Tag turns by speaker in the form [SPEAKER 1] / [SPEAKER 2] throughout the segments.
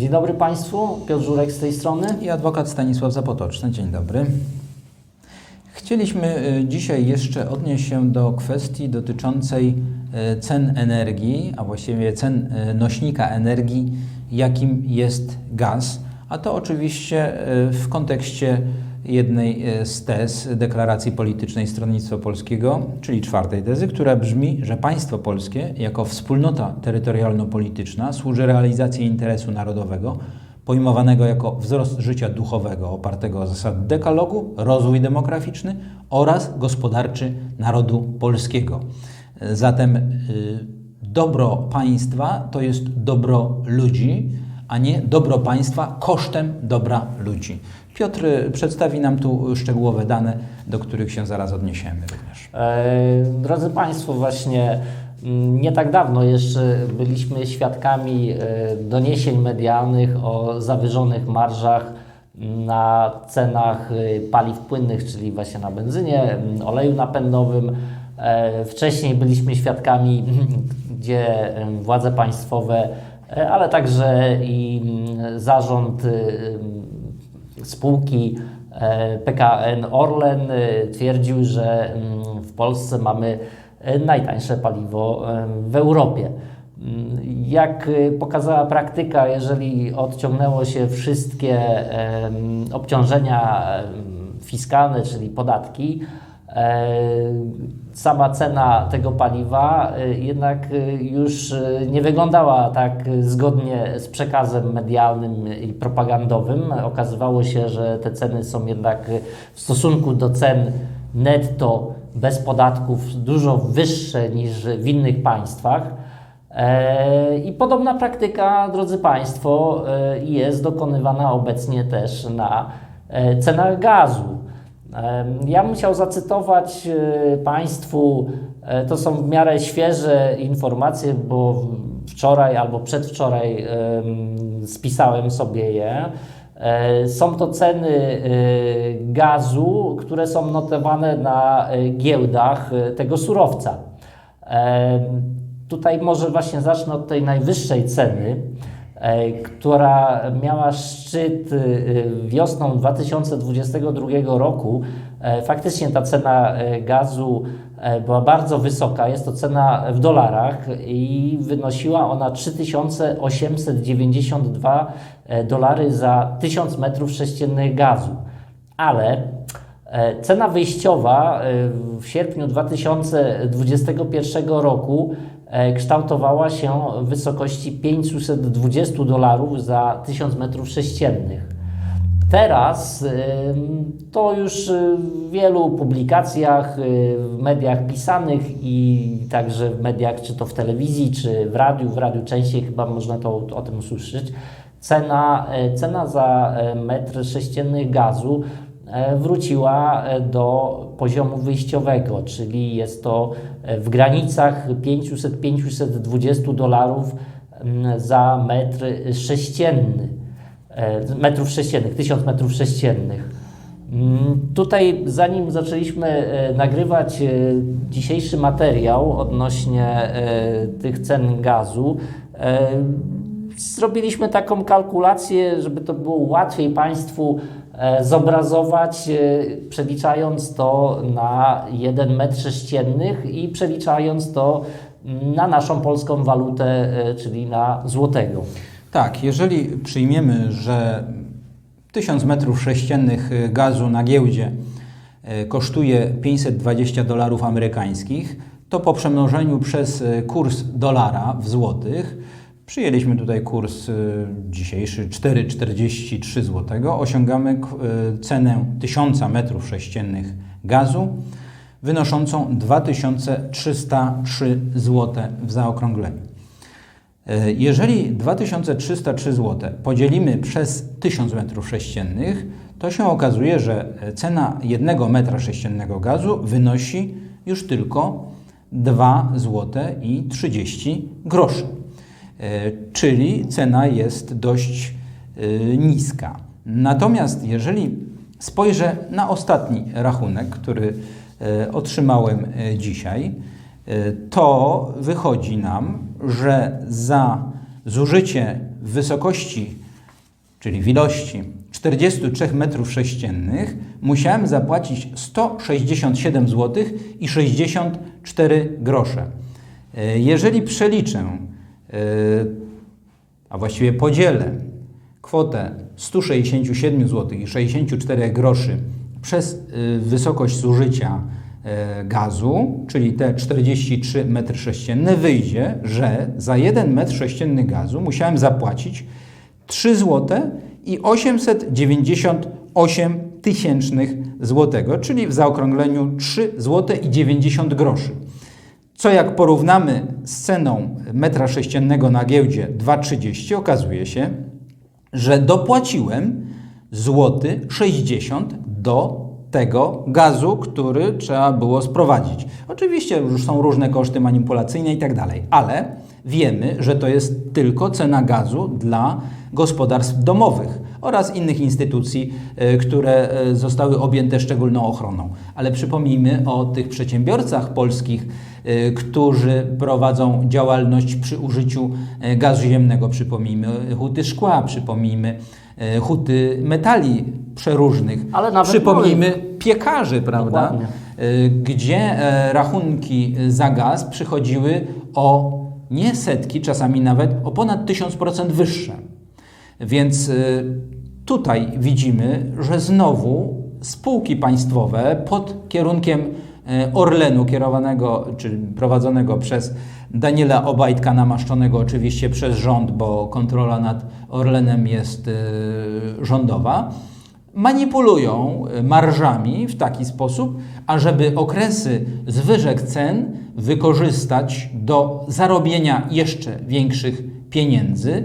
[SPEAKER 1] Dzień dobry Państwu, Piotr Żurek z tej strony.
[SPEAKER 2] I adwokat Stanisław Zapotoczny. Dzień dobry. Chcieliśmy y, dzisiaj jeszcze odnieść się do kwestii dotyczącej y, cen energii, a właściwie cen y, nośnika energii, jakim jest gaz. A to oczywiście w kontekście jednej z tez deklaracji politycznej Stronnictwa Polskiego, czyli czwartej tezy, która brzmi, że państwo polskie jako wspólnota terytorialno-polityczna służy realizacji interesu narodowego, pojmowanego jako wzrost życia duchowego opartego o zasady dekalogu, rozwój demograficzny oraz gospodarczy narodu polskiego. Zatem y, dobro państwa to jest dobro ludzi, a nie dobro państwa kosztem dobra ludzi. Piotr przedstawi nam tu szczegółowe dane, do których się zaraz odniesiemy również.
[SPEAKER 1] E, drodzy Państwo, właśnie mm, nie tak dawno jeszcze byliśmy świadkami e, doniesień medialnych o zawyżonych marżach na cenach e, paliw płynnych, czyli właśnie na benzynie, mm, oleju napędowym. Wcześniej byliśmy świadkami, gdzie władze państwowe, ale także i mm, zarząd spółki e, PKN Orlen e, twierdził, że mm, w Polsce mamy e, najtańsze paliwo w Europie. Mm, jak pokazała praktyka, jeżeli odciągnęło się wszystkie obciążenia fiskalne, czyli podatki, E, sama cena tego paliwa e, jednak e, już nie wyglądała tak zgodnie z przekazem medialnym i propagandowym. Okazywało się, że te ceny są jednak w stosunku do cen netto bez podatków dużo wyższe niż w innych państwach. I podobna praktyka, drodzy Państwo, jest dokonywana obecnie też na cenach gazu. Ja bym chciał zacytować e, Państwu, e, to są w miarę świeże informacje, bo wczoraj albo przedwczoraj spisałem sobie je. E, są to ceny gazu, które są notowane na giełdach tego surowca. Tutaj może właśnie zacznę od tej najwyższej ceny. E, która miała szczyt y, wiosną 2022 roku. E, faktycznie ta cena e, gazu była bardzo wysoka. Jest to cena w dolarach i wynosiła ona 3892 dolary za 1000 metrów sześciennych gazu. Ale cena wyjściowa w sierpniu 2021 roku E, kształtowała się w wysokości 520 dolarów za 1000 metrów sześciennych. Teraz to już w wielu publikacjach, y, w mediach pisanych i także w mediach, czy to w telewizji, czy w radiu, w radiu częściej chyba można to o tym usłyszeć, cena, e, cena za e, metr sześcienny gazu E, wróciła e, do poziomu wyjściowego, czyli jest to e, w granicach 500-520 dolarów za metr sześcienny, metrów sześciennych, 1000 metrów sześciennych. Mm, tutaj, zanim zaczęliśmy nagrywać dzisiejszy materiał odnośnie tych cen gazu, zrobiliśmy taką kalkulację, żeby to było łatwiej Państwu E, zobrazować, e, przeliczając to na 1 metr sześciennych i przeliczając to na naszą polską walutę, e, czyli na złotego.
[SPEAKER 2] Tak, jeżeli przyjmiemy, że 1000 metrów sześciennych gazu na giełdzie kosztuje 520 dolarów amerykańskich, to po przemnożeniu przez kurs dolara w złotych Przyjęliśmy tutaj kurs y, dzisiejszy 4,43 zł. Osiągamy y, cenę 1000 m3 gazu wynoszącą 2303 zł w zaokrągleniu. Y, jeżeli 2303 zł podzielimy przez 1000 m3, to się okazuje, że cena 1 m3 gazu wynosi już tylko 2 zł i 30 groszy. E, czyli cena jest dość e, niska. Natomiast jeżeli spojrzę na ostatni rachunek, który e, otrzymałem dzisiaj, to wychodzi nam, że za zużycie w wysokości czyli w ilości 43 m3, musiałem zapłacić 167 zł i 64 grosze. Jeżeli przeliczę, a właściwie podzielę kwotę 167 zł i 64 groszy przez y, wysokość zużycia e, gazu, czyli te 43 m3, wyjdzie, że za 1 m3 gazu musiałem zapłacić 3 zł i 898 tysięcznych złotego, czyli w zaokrągleniu 3 zł i 90 groszy. Co jak porównamy z ceną metra sześciennego na giełdzie 2,30, okazuje się, że dopłaciłem złoty 60 do tego gazu, który trzeba było sprowadzić. Oczywiście już są różne koszty manipulacyjne i tak dalej, ale wiemy, że to jest tylko cena gazu dla gospodarstw domowych oraz innych instytucji, e, które e, zostały objęte szczególną ochroną. Ale przypomnijmy o tych przedsiębiorcach polskich, e, którzy prowadzą działalność przy użyciu gazu ziemnego. Przypomnijmy huty szkła, przypomnijmy huty metali przeróżnych. Przypomnijmy piekarzy, prawda?
[SPEAKER 1] Dokładnie.
[SPEAKER 2] Gdzie rachunki za gaz przychodziły o nie setki, czasami nawet o ponad 1000% wyższe. Więc y, tutaj widzimy, że znowu spółki państwowe pod kierunkiem y, Orlenu, kierowanego czy prowadzonego przez Daniela Obajtka, namaszczonego oczywiście przez rząd, bo kontrola nad Orlenem jest y, rządowa, manipulują y, marżami w taki sposób, ażeby okresy zwyżek cen wykorzystać do zarobienia jeszcze większych pieniędzy.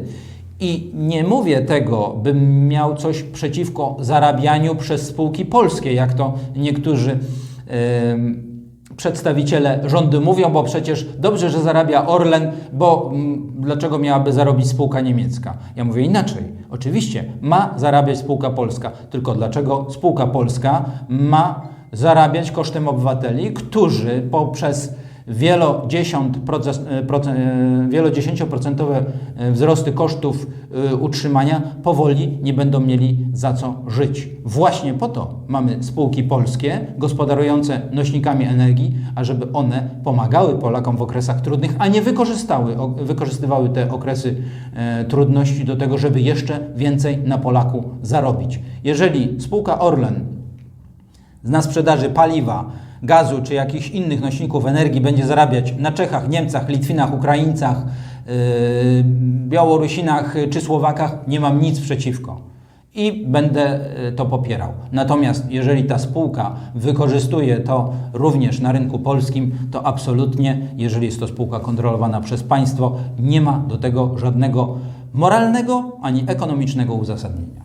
[SPEAKER 2] I nie mówię tego, bym miał coś przeciwko zarabianiu przez spółki polskie, jak to niektórzy em, przedstawiciele rządu mówią, bo przecież dobrze, że zarabia Orlen, bo mm, dlaczego miałaby zarobić spółka niemiecka? Ja mówię inaczej. Oczywiście ma zarabiać spółka polska, tylko dlaczego spółka polska ma zarabiać kosztem obywateli, którzy poprzez e, e, wielodziesięcioprocentowe e, wzrosty kosztów utrzymania powoli nie będą mieli za co żyć. Właśnie po to mamy spółki polskie gospodarujące nośnikami energii, ażeby one pomagały Polakom w okresach trudnych, a nie wykorzystały, wykorzystywały te okresy trudności do tego, żeby jeszcze więcej na Polaku zarobić. Jeżeli spółka Orlen na sprzedaży paliwa, gazu czy jakichś innych nośników energii będzie zarabiać na Czechach, Niemcach, Litwinach, Ukraińcach, yy, Białorusinach czy Słowakach, nie mam nic przeciwko. I będę yy, to popierał. Natomiast jeżeli ta spółka wykorzystuje to również na rynku polskim, to absolutnie, jeżeli jest to spółka kontrolowana przez państwo, nie ma do tego żadnego moralnego ani ekonomicznego uzasadnienia.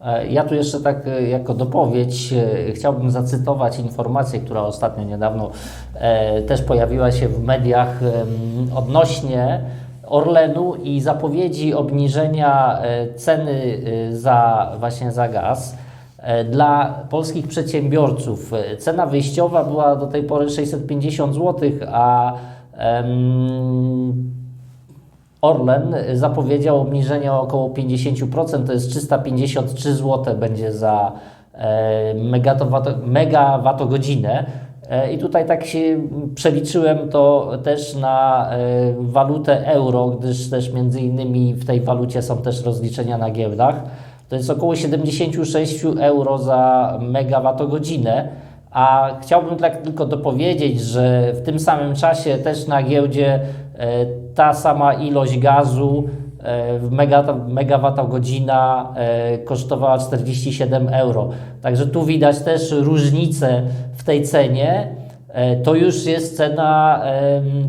[SPEAKER 1] E, Ja tu jeszcze tak e, jako dopowiedź e, chciałbym zacytować informację, która ostatnio niedawno też pojawiła się w mediach odnośnie Orlenu i zapowiedzi obniżenia ceny za właśnie za gaz. Dla polskich przedsiębiorców cena wyjściowa była do tej pory 650 zł, a Orlen zapowiedział obniżenie o około 50%, to jest 353 zł będzie za e, megawattogodzinę. E, I tutaj tak się przeliczyłem to też na e, walutę euro, gdyż też między innymi w tej walucie są też rozliczenia na giełdach. To jest około 76 euro za megawattogodzinę. A chciałbym tak tylko dopowiedzieć, że w tym samym czasie też na giełdzie ta sama ilość gazu e, w mega- megawattogodzina e, kosztowała 47 euro. Także tu widać też różnicę w tej cenie. E, To już jest cena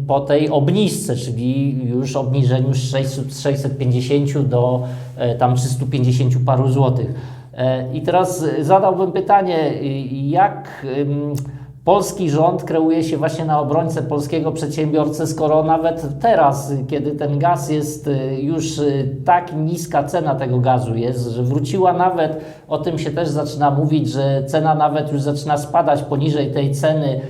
[SPEAKER 1] po tej obniżce, czyli już obniżeniu z 600 z 650 do e, tam 350 paru złotych. E, I teraz e, zadałbym pytanie, y, jak polski rząd kreuje się właśnie na obrońcę polskiego przedsiębiorcy, skoro nawet teraz, y, kiedy ten gaz jest y, już y, tak niska cena tego gazu jest, że wróciła nawet, o tym się też zaczyna mówić, że cena nawet już zaczyna spadać poniżej tej ceny,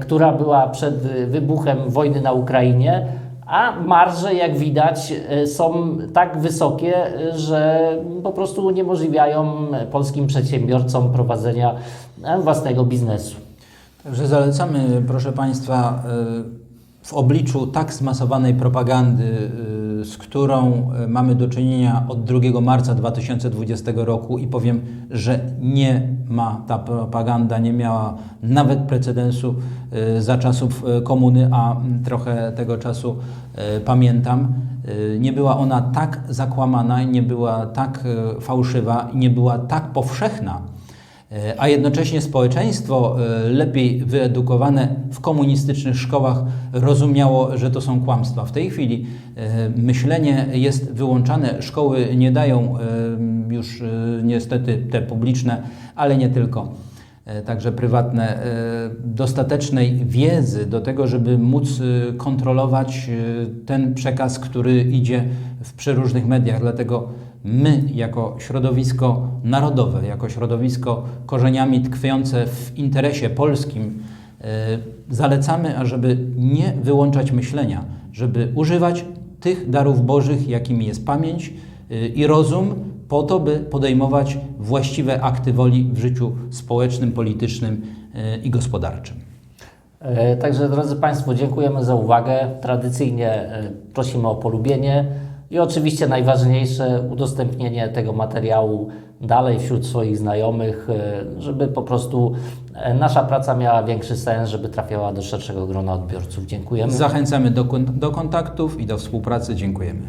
[SPEAKER 1] która była przed y, wybuchem wojny na Ukrainie, a marże, jak widać, e, są tak wysokie, że po prostu uniemożliwiają polskim przedsiębiorcom prowadzenia własnego biznesu.
[SPEAKER 2] Także zalecamy, proszę Państwa, y, w obliczu tak zmasowanej propagandy, y, z którą y, mamy do czynienia od 2 marca 2020 roku i powiem, że nie ma ta propaganda, nie miała nawet precedensu za czasów komuny, a trochę tego czasu pamiętam. Nie była ona tak zakłamana, nie była tak fałszywa, nie była tak powszechna a jednocześnie społeczeństwo e, lepiej wyedukowane w komunistycznych szkołach rozumiało, że to są kłamstwa. W tej chwili e, myślenie jest wyłączane, szkoły nie dają e, już e, niestety te publiczne, ale nie tylko. e, Także prywatne, e, dostatecznej wiedzy do tego, żeby móc e, kontrolować e, ten przekaz, który idzie w przeróżnych mediach. Dlatego my, jako środowisko narodowe, jako środowisko korzeniami tkwiące w interesie polskim, e, zalecamy, ażeby nie wyłączać myślenia, żeby używać tych darów bożych, jakimi jest pamięć e, i rozum, po to, by podejmować właściwe akty woli w życiu społecznym, politycznym e, i gospodarczym.
[SPEAKER 1] Także drodzy Państwo, dziękujemy za uwagę. Tradycyjnie prosimy o polubienie i oczywiście najważniejsze udostępnienie tego materiału dalej wśród swoich znajomych, e, żeby po prostu e, nasza praca miała większy sens, żeby trafiała do szerszego grona odbiorców. Dziękujemy.
[SPEAKER 2] Zachęcamy do, do kontaktów i do współpracy. Dziękujemy.